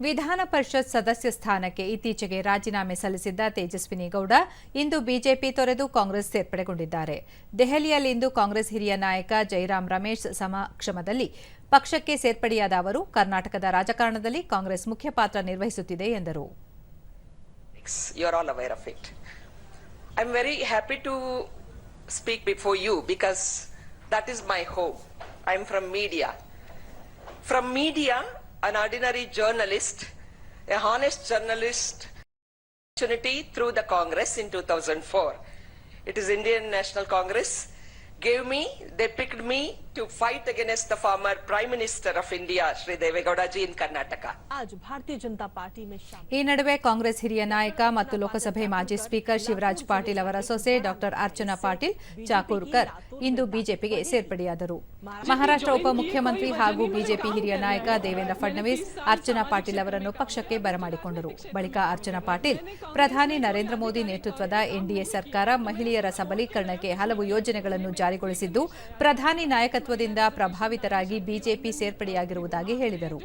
ವಿಧಾನ ಪರಿಷತ್ ಸದಸ್ಯ ಸ್ಥಾನಕ್ಕೆ ಇತ್ತೀಚೆಗೆ ರಾಜೀನಾಮೆ ಸಲ್ಲಿಸಿದ್ದ ತೇಜಸ್ವಿನಿ ಗೌಡ ಇಂದು ಬಿಜೆಪಿ ತೊರೆದು ಕಾಂಗ್ರೆಸ್ ಸೇರ್ಪಡೆಗೊಂಡಿದ್ದಾರೆ ದೆಹಲಿಯಲ್ಲಿಂದು ಕಾಂಗ್ರೆಸ್ ಹಿರಿಯ ನಾಯಕ ಜೈರಾಮ್ ರಮೇಶ್ ಸಮಕ್ಷಮದಲ್ಲಿ ಪಕ್ಷಕ್ಕೆ ಸೇರ್ಪಡೆಯಾದ ಅವರು ಕರ್ನಾಟಕದ ರಾಜಕಾರಣದಲ್ಲಿ ಕಾಂಗ್ರೆಸ್ ಮುಖ್ಯ ಪಾತ್ರ ನಿರ್ವಹಿಸುತ್ತಿದೆ ಎಂದರು that is my home. I'm from media. From media, an ordinary journalist, a honest journalist, opportunity through the Congress in 2004. It is Indian National Congress gave me, they picked me to fight against the former Prime Minister of India, Sri Devegowda ji in Karnataka. आज Bharatiya Janata party में शामिल ಈ ನಡುವೆ ಕಾಂಗ್ರೆಸ್ ಹಿರಿಯ ನಾಯಕ ಮತ್ತು ಲೋಕಸಭೆ ಮಾಜಿ speaker Shivraj Patil ಅವರ ಸೊಸೆ ಡಾಕ್ಟರ್ ಅರ್ಚನಾ ಪಾಟೀಲ್ ಚಾಕೂರ್ಕರ್ ಇಂದು ಬಿಜೆಪಿಗೆ ಸೇರ್ಪಡೆಯಾದರು ಮಹಾರಾಷ್ಟ್ರ ಉಪಮುಖ್ಯಮಂತ್ರಿ ಹಾಗೂ ಬಿಜೆಪಿ ಹಿರಿಯ ನಾಯಕ ದೇವೇಂದ್ರ ಫಡ್ನವೀಸ್ ಅರ್ಚನಾ ಪಾಟೀಲ್ ಅವರನ್ನು ಪಕ್ಷಕ್ಕೆ ಬರಮಾಡಿಕೊಂಡರು ಬಳಿಕ ಅರ್ಚನಾ ಪಾಟೀಲ್ ಪ್ರಧಾನಿ ನರೇಂದ್ರ ಮೋದಿ ನೇತೃತ್ವದ ಎನ್ಡಿಎ ಸರ್ಕಾರ ಮಹಿಳೆಯರ ಸಬಲೀಕರಣಕ್ಕೆ ಹಲವು ಯೋಜನೆಗಳನ್ನು ಜಾರಿಗೊಳಿಸಿದ್ದು ಪ್ರಧಾನಿ ನಾಯಕತ್ವದಿಂದ ಪ್ರಭಾವಿತರಾಗಿ ಬಿಜೆಪಿ ಸೇರ್ಪಡೆಯಾಗಿರುವುದಾಗಿ ಹೇಳಿದರು.